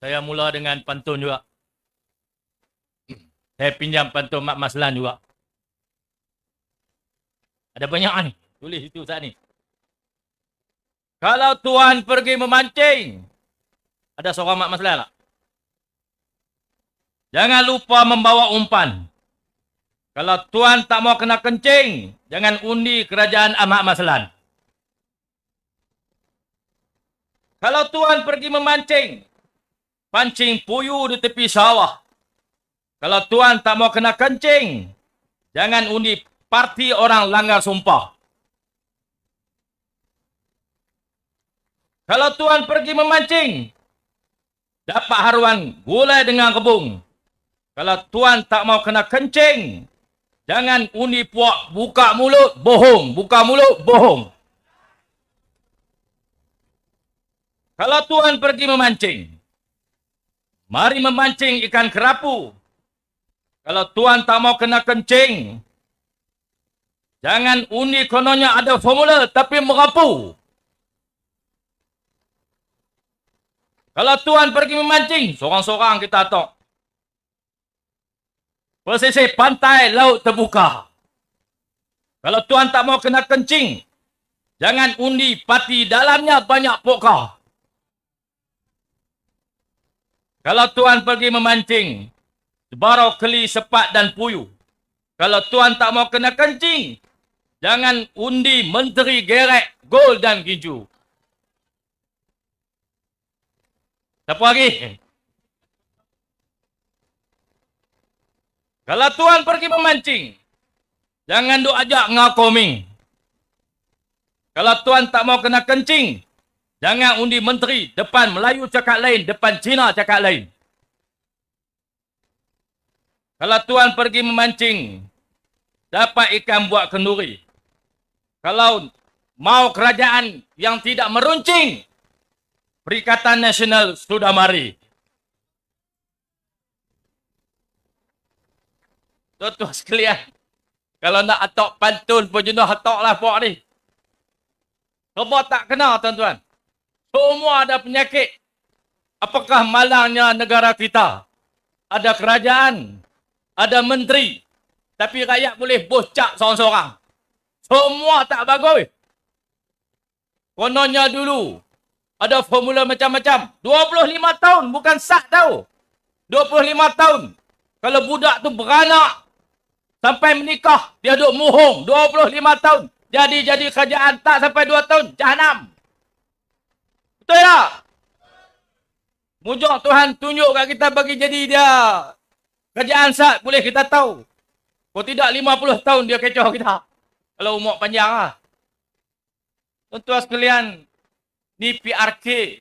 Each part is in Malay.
Saya mula dengan pantun juga. Saya pinjam pantun Mak Maslan juga. Ada banyak ni. Tulis itu saat ni. Kalau Tuhan pergi memancing. Ada seorang Mak Maslan tak? Jangan lupa membawa umpan. Kalau Tuhan tak mau kena kencing, jangan undi kerajaan Ahmad Maslan. Kalau Tuhan pergi memancing, pancing puyuh di tepi sawah. Kalau Tuhan tak mau kena kencing, jangan undi parti orang langgar sumpah. Kalau Tuhan pergi memancing, dapat haruan gulai dengan kebung. Kalau Tuhan tak mau kena kencing, jangan undi puak buka mulut, bohong. Buka mulut, bohong. Kalau Tuhan pergi memancing, mari memancing ikan kerapu. Kalau Tuhan tak mau kena kencing, jangan undi kononnya ada formula tapi merapu. Kalau Tuhan pergi memancing, seorang-seorang kita tok. Pesisir pantai laut terbuka. Kalau Tuhan tak mau kena kencing, jangan undi pati dalamnya banyak pokok. Kalau Tuhan pergi memancing, sebarau keli, sepat dan puyuh. Kalau Tuhan tak mau kena kencing, jangan undi menteri gerek, gol dan ginju. Siapa lagi? Kalau Tuhan pergi memancing, jangan duk ajak ngakoming. Kalau Tuhan tak mau kena kencing, jangan undi menteri depan Melayu cakap lain, depan Cina cakap lain. Kalau Tuhan pergi memancing, dapat ikan buat kenduri. Kalau mau kerajaan yang tidak meruncing, Perikatan Nasional sudah mari. Tuan-tuan sekalian, kalau nak atok pantun pun jenuh atoklah pok ni. Sebab tak kena tuan-tuan. Semua ada penyakit. Apakah malangnya negara kita? Ada kerajaan, ada menteri. Tapi rakyat boleh bocak seorang-seorang. Semua tak bagus. Kononnya dulu, ada formula macam-macam. 25 tahun bukan sah tau. 25 tahun. Kalau budak tu beranak sampai menikah, dia duduk muhung 25 tahun. Jadi jadi kerajaan tak sampai 2 tahun, jahanam. Betul tak? Mujur Tuhan tunjuk kat kita bagi jadi dia kerajaan sah, boleh kita tahu. Kalau tidak 50 tahun dia kecoh kita. Kalau umur panjang lah. Tuan-tuan sekalian, ni PRK.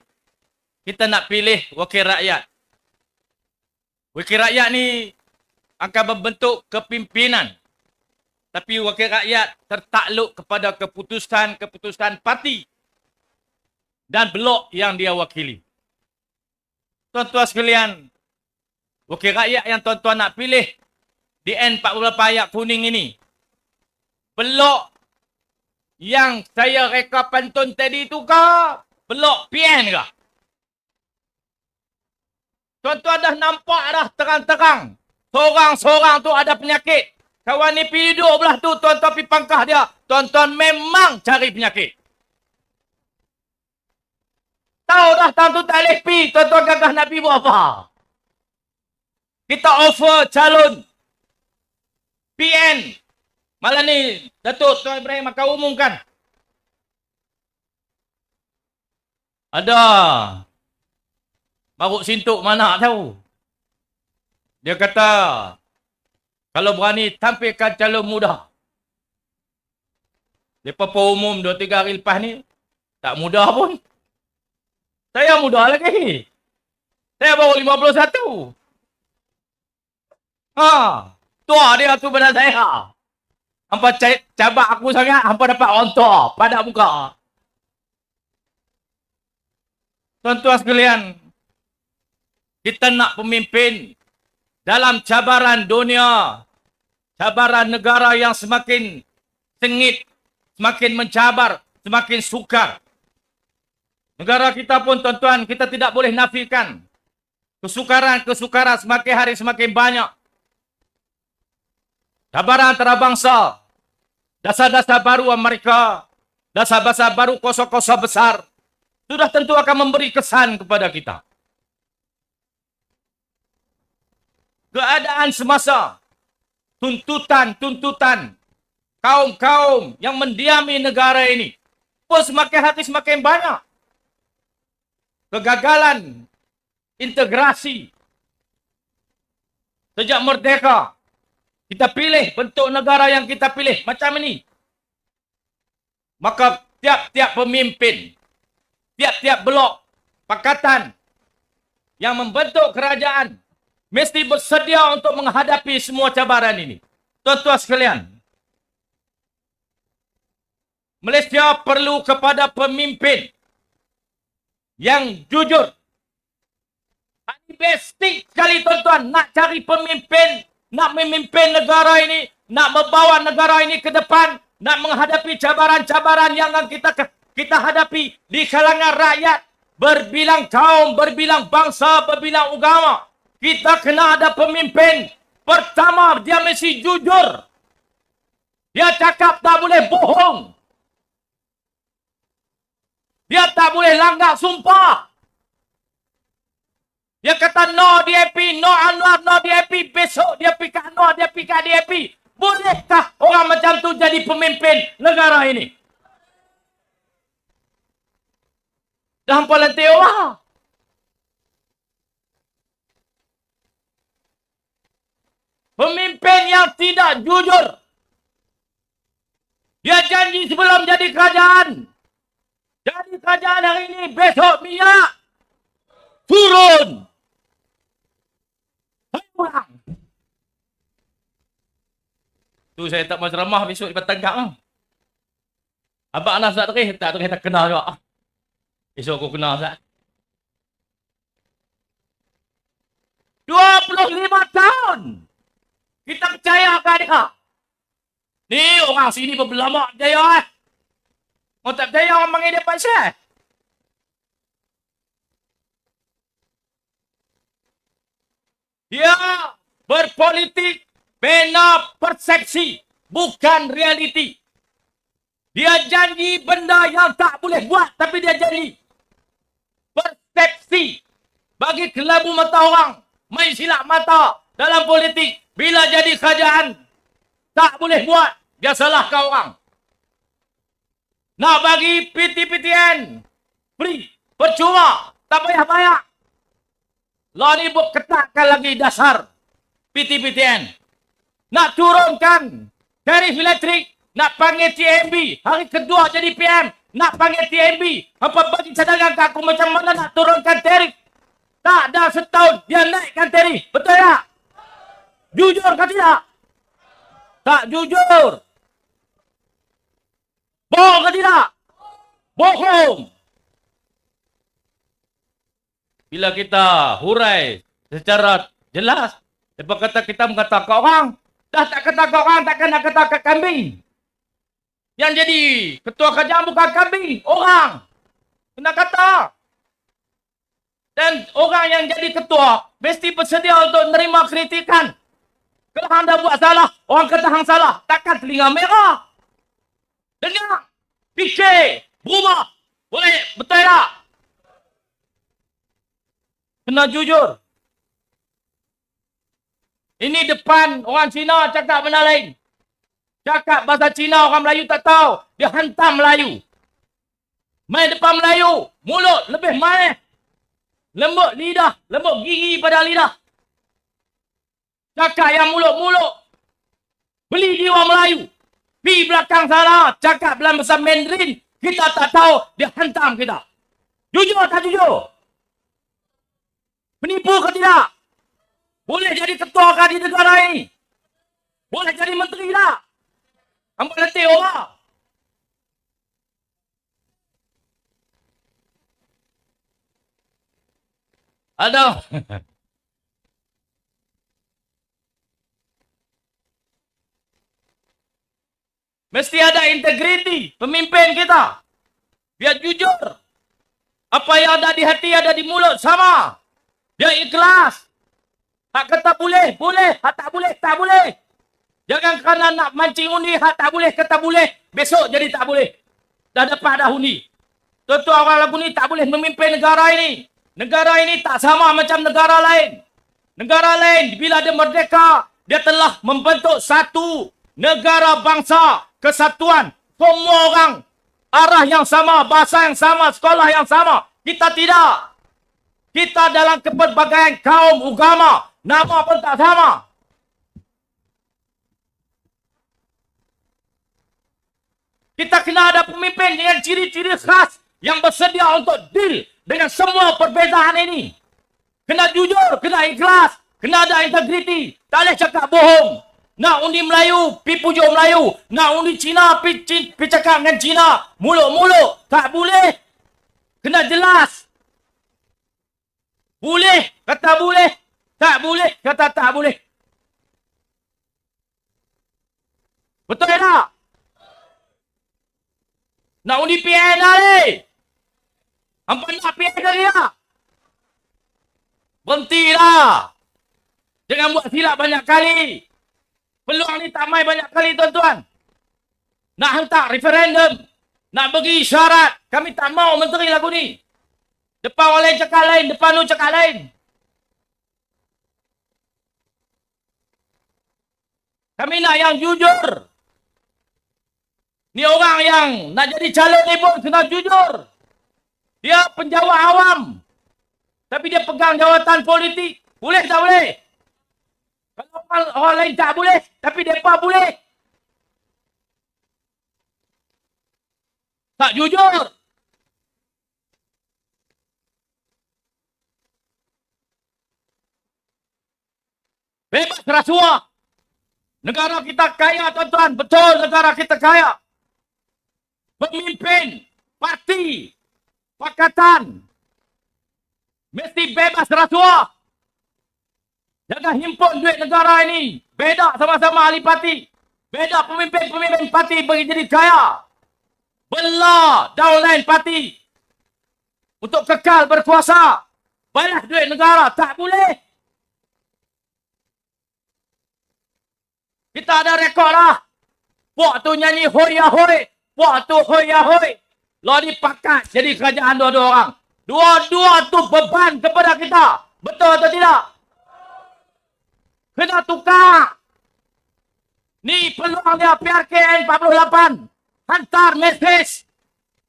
Kita nak pilih wakil rakyat. Wakil rakyat ni akan membentuk kepimpinan. Tapi wakil rakyat tertakluk kepada keputusan-keputusan parti dan blok yang dia wakili. Tuan-tuan sekalian, wakil rakyat yang tuan-tuan nak pilih di N40 ayat kuning ini, blok yang saya reka pantun tadi tu ke blok PN ke? Tuan-tuan dah nampak dah terang-terang. Seorang-seorang tu ada penyakit. Kawan ni pergi duduk belah tu, tuan-tuan pergi pangkah dia. Tuan-tuan memang cari penyakit. Tahu dah tahun tu tak boleh pergi, tuan-tuan gagah pergi buat apa? Kita offer calon PN. Malam ni, Datuk Tuan Ibrahim akan umumkan. Ada. Maruk sintuk mana tahu. Dia kata, kalau berani tampilkan calon muda. Lepas umum 2-3 hari lepas ni, tak muda pun. Saya muda lagi. Saya baru 51. Ha, tua dia tu benar saya. Hampa cabak aku sangat, hampa dapat rontok pada muka. Tuan-tuan sekalian, kita nak pemimpin dalam cabaran dunia, cabaran negara yang semakin sengit, semakin mencabar, semakin sukar. Negara kita pun tuan-tuan, kita tidak boleh nafikan. Kesukaran-kesukaran semakin hari semakin banyak. Cabaran antarabangsa. Dasar-dasar baru Amerika. Dasar-dasar baru kosong-kosong besar. Sudah tentu akan memberi kesan kepada kita. Keadaan semasa. Tuntutan-tuntutan. Kaum-kaum yang mendiami negara ini. Pun semakin hati semakin banyak. Kegagalan integrasi. Sejak merdeka, kita pilih bentuk negara yang kita pilih macam ini. Maka tiap-tiap pemimpin, tiap-tiap blok, pakatan yang membentuk kerajaan mesti bersedia untuk menghadapi semua cabaran ini. Tuan-tuan sekalian, Malaysia perlu kepada pemimpin yang jujur, Besti sekali tuan-tuan nak cari pemimpin, nak memimpin negara ini, nak membawa negara ini ke depan, nak menghadapi cabaran-cabaran yang kita kita hadapi di kalangan rakyat berbilang kaum, berbilang bangsa, berbilang agama. Kita kena ada pemimpin. Pertama, dia mesti jujur. Dia cakap tak boleh bohong. Dia tak boleh langgar sumpah. Dia kata no DAP, no Anwar, no DAP. Besok dia pergi ke Anwar, dia ke DAP. Bolehkah orang macam tu jadi pemimpin negara ini? Dah hampa lantai orang. Pemimpin yang tidak jujur. Dia janji sebelum jadi kerajaan. Jadi kerajaan hari ini, besok minyak. Turun pulang. Tu saya tak mau ceramah besok di Petangkap ah. Abang Anas tak terih, tak terih tak kenal juga. Besok aku kenal Ustaz. 25 tahun. Kita percaya ke dia. Ni orang sini berbelama dia eh. Mau tak percaya orang panggil dia Syekh. Dia berpolitik bina persepsi, bukan realiti. Dia janji benda yang tak boleh buat, tapi dia janji. Persepsi bagi kelabu mata orang, main silap mata dalam politik. Bila jadi kerajaan, tak boleh buat, dia salahkan orang. Nak bagi PT-PTN free, percuma, tak payah bayar. Lah ni buat ketatkan lagi dasar PTPTN. Nak turunkan tarif elektrik, nak panggil TMB. Hari kedua jadi PM, nak panggil TMB. Apa bagi cadangan ke aku macam mana nak turunkan tarif? Tak ada setahun dia naikkan tarif. Betul tak? Jujur ke tidak? Tak jujur. Bohong ke tidak? Bohong. bila kita hurai secara jelas, lepas kata kita mengata ke orang, dah tak kata ke orang, takkan nak kata ke kambing. Yang jadi ketua kerajaan bukan kambing, orang. Kena kata. Dan orang yang jadi ketua, mesti bersedia untuk menerima kritikan. Kalau anda buat salah, orang kata hang salah, takkan telinga merah. Dengar, fikir, berubah. Boleh, betul tak? Kena jujur. Ini depan orang Cina cakap benda lain. Cakap bahasa Cina orang Melayu tak tahu. Dia hantam Melayu. Main depan Melayu. Mulut lebih main. Lembut lidah. Lembut gigi pada lidah. Cakap yang mulut-mulut. Beli orang Melayu. Pi belakang sana. Cakap dalam bahasa Mandarin. Kita tak tahu. Dia hantam kita. Jujur tak jujur? Penipu ke tidak? Boleh jadi ketua ke di negara ini? Boleh jadi menteri tak? Hampa letih orang. Aduh. Mesti ada integriti pemimpin kita. Biar jujur. Apa yang ada di hati ada di mulut sama. Dia ikhlas. Hak kata boleh, boleh. Hak tak boleh, tak boleh. Jangan kerana nak mancing undi, hak tak boleh, kata boleh. Besok jadi tak boleh. Dah dapat dah undi. Tuan-tuan orang lagu ni tak boleh memimpin negara ini. Negara ini tak sama macam negara lain. Negara lain bila dia merdeka, dia telah membentuk satu negara bangsa kesatuan. Semua orang arah yang sama, bahasa yang sama, sekolah yang sama. Kita tidak. Kita dalam kepelbagaian kaum agama, nama pun tak sama. Kita kena ada pemimpin dengan ciri-ciri khas yang bersedia untuk deal dengan semua perbezaan ini. Kena jujur, kena ikhlas, kena ada integriti. Tak boleh cakap bohong. Nak undi Melayu, pi pujuk Melayu. Nak undi Cina, pi, pi, cakap dengan Cina. Muluk-muluk. Tak boleh. Kena jelas. Boleh, kata boleh. Tak boleh, kata tak boleh. Betul tak? Nak undi PN ni. Hampa nak PN ke dia? Berhentilah. Jangan buat silap banyak kali. Peluang ni tak main banyak kali tuan-tuan. Nak hantar referendum. Nak bagi syarat. Kami tak mau menteri lagu ni. Depan orang lain cakap lain. Depan tu cakap lain. Kami nak yang jujur. Ni orang yang nak jadi calon ni pun kena jujur. Dia penjawat awam. Tapi dia pegang jawatan politik. Boleh tak boleh? Kalau orang, orang lain tak boleh. Tapi mereka boleh. Tak jujur. Bebas rasuah. Negara kita kaya tuan-tuan. Betul negara kita kaya pemimpin parti pakatan mesti bebas rasuah. Jangan himpun duit negara ini. Beda sama-sama ahli parti. Beda pemimpin-pemimpin parti bagi jadi kaya. Belah downline parti. Untuk kekal berkuasa. Balas duit negara. Tak boleh. Kita ada rekod lah. Puak tu nyanyi hoi ya hoi. Wah tu hoi ya hoi. Lo dipakat jadi kerajaan dua-dua orang. Dua-dua tu beban kepada kita. Betul atau tidak? Kena tukar. Ni peluang dia PRKN 48. Hantar mesej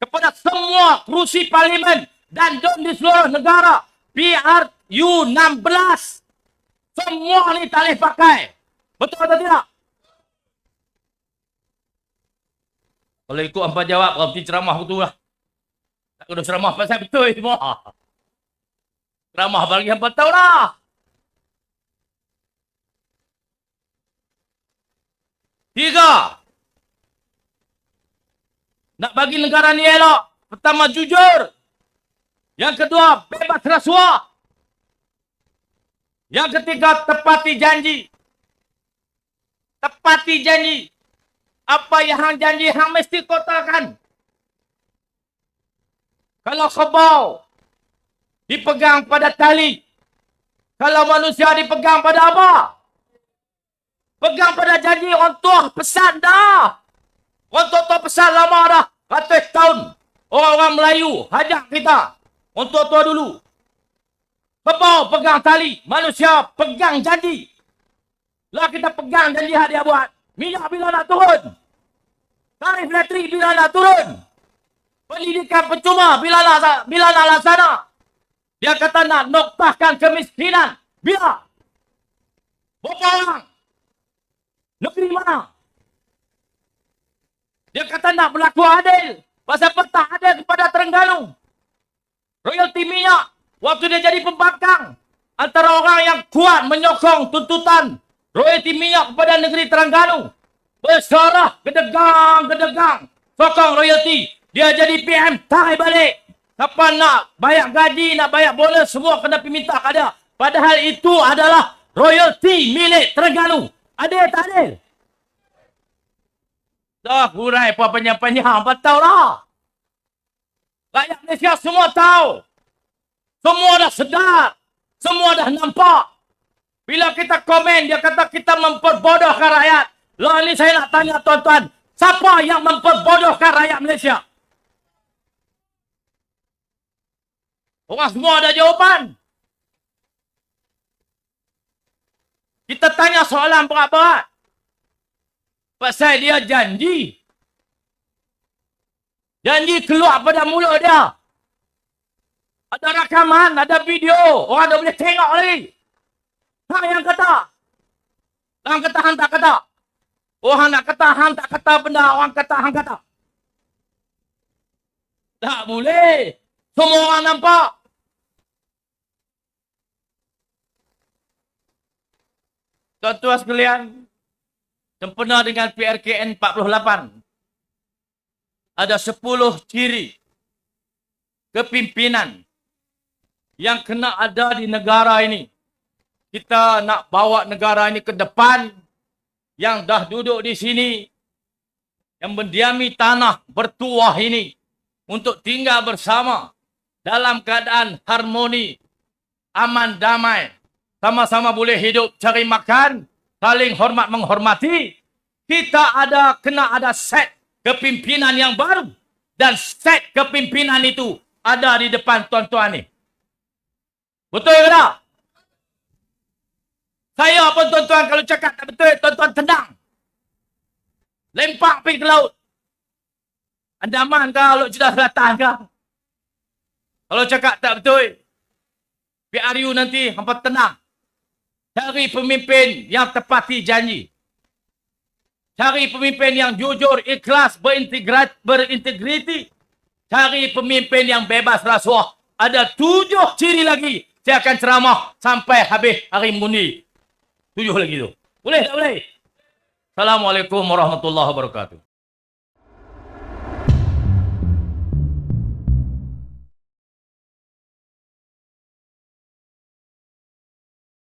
kepada semua kerusi parlimen dan dom di seluruh negara. PRU 16. Semua ni tak boleh pakai. Betul atau tidak? Kalau ikut hampa jawab, berarti ceramah betul lah. Tak kena ceramah pasal betul semua. Ceramah bagi hampa tahu lah. Tiga. Nak bagi negara ni elok. Pertama, jujur. Yang kedua, bebas rasuah. Yang ketiga, tepati janji. Tepati janji. Apa yang hang janji hang mesti kotakan. Kalau kebau dipegang pada tali. Kalau manusia dipegang pada apa? Pegang pada janji orang tua pesan dah. Orang tua-tua pesan lama dah. Ratus tahun. Orang-orang Melayu hajak kita. Orang tua-tua dulu. Kebau pegang tali. Manusia pegang janji. Lah kita pegang janji yang dia buat. Minyak bila nak turun? Tarif elektrik bila nak turun? Pendidikan percuma bila nak bila nak laksana? Dia kata nak noktahkan kemiskinan. Bila? Berapa orang? Negeri mana? Dia kata nak berlaku adil. Pasal petah adil kepada Terengganu. Royalty minyak. Waktu dia jadi pembangkang. Antara orang yang kuat menyokong tuntutan royalty minyak kepada negeri Terengganu. Bersyarah gedegang, gedegang. Sokong royalty. Dia jadi PM, tarik balik. Siapa nak bayar gaji, nak bayar bonus, semua kena pergi minta ke dia. Padahal itu adalah royalty milik Terengganu. Adil tak adil? Dah hurai apa penyam-penyam, betul lah. Rakyat Malaysia semua tahu. Semua dah sedar. Semua nampak. Bila kita komen, dia kata kita memperbodohkan rakyat. Lah ni saya nak tanya tuan-tuan. Siapa yang memperbodohkan rakyat Malaysia? Orang semua ada jawapan. Kita tanya soalan berat-berat. Pasal dia janji. Janji keluar pada mulut dia. Ada rakaman, ada video. Orang dah boleh tengok lagi. Hang yang kata. Hang kata, hang tak kata. Orang nak kata, hang tak kata benda. Orang kata, hang kata. Tak boleh. Semua orang nampak. Tuan-tuan sekalian, sempena dengan PRKN 48, ada 10 ciri kepimpinan yang kena ada di negara ini. Kita nak bawa negara ini ke depan, yang dah duduk di sini, yang mendiami tanah bertuah ini, untuk tinggal bersama dalam keadaan harmoni, aman damai, sama-sama boleh hidup cari makan, saling hormat menghormati. Kita ada kena ada set kepimpinan yang baru dan set kepimpinan itu ada di depan tuan-tuan ni. Betul ke tak? Saya pun tuan-tuan kalau cakap tak betul, tuan-tuan tendang. Lempak pergi ke laut. Andaman ke, Laut Cina Selatan ke? Kalau cakap tak betul, PRU nanti hampa tenang. Cari pemimpin yang tepati janji. Cari pemimpin yang jujur, ikhlas, berintegrat, berintegriti. Cari pemimpin yang bebas rasuah. Ada tujuh ciri lagi. Saya akan ceramah sampai habis hari mundi. Tujuh lagi tu. Boleh tak boleh? Assalamualaikum warahmatullahi wabarakatuh.